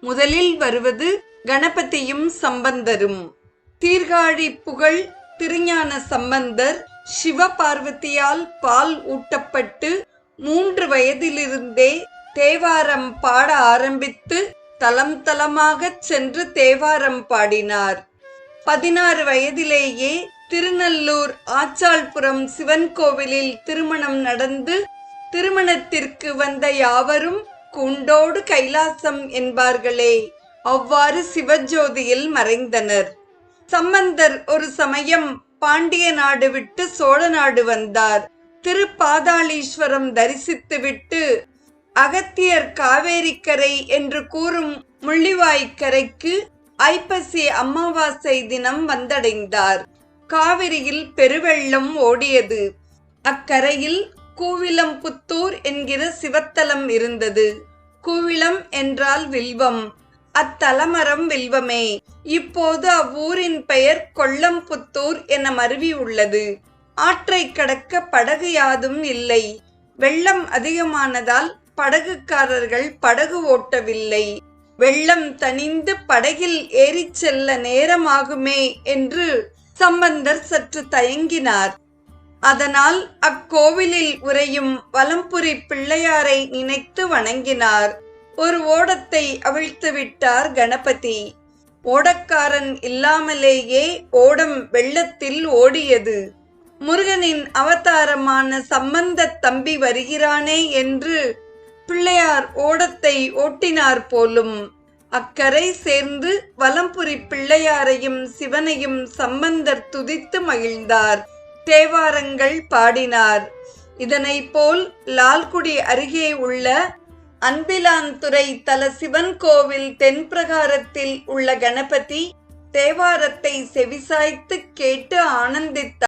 முதலில் வருவது கணபதியும் சம்பந்தரும். தீர்காழி புகழ் திருஞான சம்பந்தர் சிவபார்வதியால் பால் ஊட்டப்பட்டு மூன்று வயதிலிருந்தே தேவாரம் பாட ஆரம்பித்து தலம் தலமாகச் சென்று தேவாரம் பாடினார். பதினாறு வயதிலேயே திருநல்லூர் ஆச்சாள்புரம் சிவன் கோவிலில் திருமணம் நடந்து திருமணத்திற்கு வந்த யாவரும் குண்டோடு கைலாசம் என்பார்களே. அவ்வாறு சிவஜோதியில் மறைந்தனர். சம்பந்தர் ஒரு சமயம் பாண்டிய நாடு விட்டு சோழ நாடு வந்தார். திருப்பாதாளீஸ்வரம் தரிசித்துவிட்டு அகத்தியர் காவேரிக்கரை என்று கூறும் முள்ளிவாய்க்கரைக்கு ஐப்பசி அமாவாசை தினம் வந்தடைந்தார். காவிரியில் பெருவெள்ளம் ஓடியது. அக்கரையில் கூவிலம்புத்தூர் என்கிற சிவத்தலம் இருந்தது. கூவிலம் என்றால் வில்வம். அத்தலமரம் வில்வமே. இப்போது அவ்வூரின் பெயர் கொல்லம்புத்தூர் என மருவி உள்ளது. ஆற்றை கடக்க படகு யாதும் இல்லை. வெள்ளம் அதிகமானதால் படகுக்காரர்கள் படகு ஓட்டவில்லை. வெள்ளம் தணிந்து படகில் ஏறிச் செல்ல நேரமாகுமே என்று சம்பந்தர் சற்று தயங்கினார். அதனால் அக்கோவிலில் உறையும் வலம்புரி பிள்ளையாரை நினைத்து வணங்கினார். ஒரு ஓடத்தை அவிழ்த்து விட்டார் கணபதி. ஓடக்காரன் இல்லாமலேயே ஓடம் வெள்ளத்தில் ஓடியது. முருகனின் அவதாரமான சம்பந்த தம்பி வருகிறானே என்று பிள்ளையார் ஓடத்தை ஓட்டினார் போலும். அக்கரை சேர்ந்து வலம்புரி பிள்ளையாரையும் சிவனையும் சம்பந்தர் துதித்து மகிழ்ந்தார். தேவாரங்கள் பாடினார். இதனை போல் லால்குடி அருகே உள்ள அன்பிலான்துறை தல சிவன் கோவில் தென்பிரகாரத்தில் உள்ள கணபதி தேவாரத்தை செவிசாய்த்து கேட்டு ஆனந்தித்தார்.